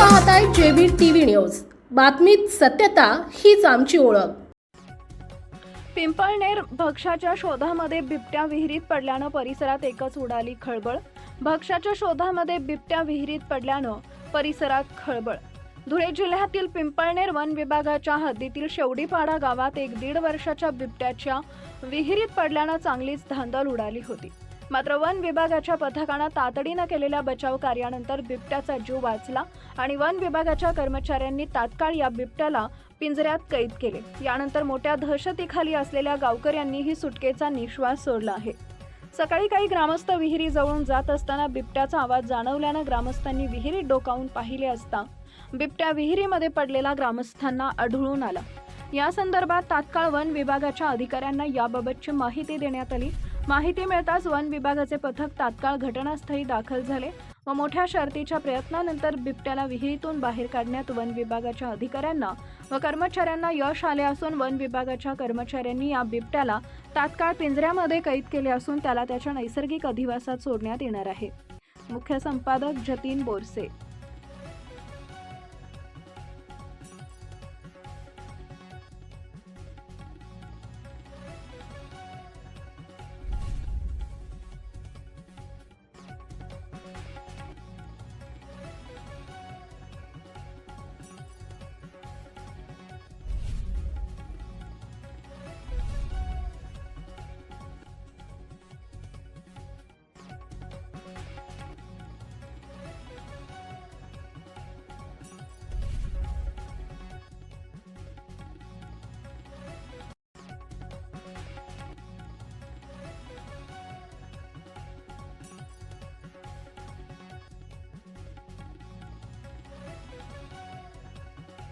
पाहत आहे JB TV news. बातमीत सत्यता हीच आमची ओळख. पिंपळनेर भक्ष्याच्या शोधामध्ये बिबट्या विहिरीत पडल्यानं परिसरात एकच उडाली खळबळ. भक्ष्याच्या शोधामध्ये बिबट्या विहिरीत पडल्यानं परिसरात खळबळ. धुळे जिल्ह्यातील पिंपळनेर वन विभागाच्या हद्दीतील शेवडीपाडा गावात एक दीड वर्षाच्या बिबट्याच्या विहिरीत पडल्यानं चांगलीच धांदल उडाली होती. मात्र वन विभागाच्या पथकानं तातडीनं केलेल्या बचाव कार्यानंतर बिबट्याचा जीव वाचला आणि वन विभागाच्या कर्मचाऱ्यांनी तात्काळ या बिबट्याला पिंजऱ्यात कैद केले. यानंतर मोठ्या दहशतीखाली असलेल्या गावकऱ्यांनीही सुटकेचा निश्वास सोडला आहे. सकाळी काही ग्रामस्थ विहिरी जवळून जात असताना बिबट्याचा आवाज जाणवल्यानं ग्रामस्थांनी विहिरीत डोकावून पाहिले असता बिबट्या विहिरीमध्ये पडलेला ग्रामस्थांना आढळून आला. या संदर्भात तात्काळ वन विभागाच्या अधिकाऱ्यांना याबाबतची माहिती देण्यात आली माहिती मिळताच वन विभागाचे पथक तात्काळ घटनास्थळी दाखल झाले व मोठ्या शर्तीच्या प्रयत्नानंतर बिबट्याला विहिरीतून बाहेर काढण्यात वन विभागाच्या अधिकाऱ्यांना व कर्मचाऱ्यांना यश आले असून वन विभागाच्या कर्मचाऱ्यांनी या बिबट्याला तात्काळ पिंजऱ्यामध्ये कैद केले असून त्याला त्याच्या नैसर्गिक अधिवासात सोडण्यात येणार आहे. मुख्य संपादक जतीन बोरसे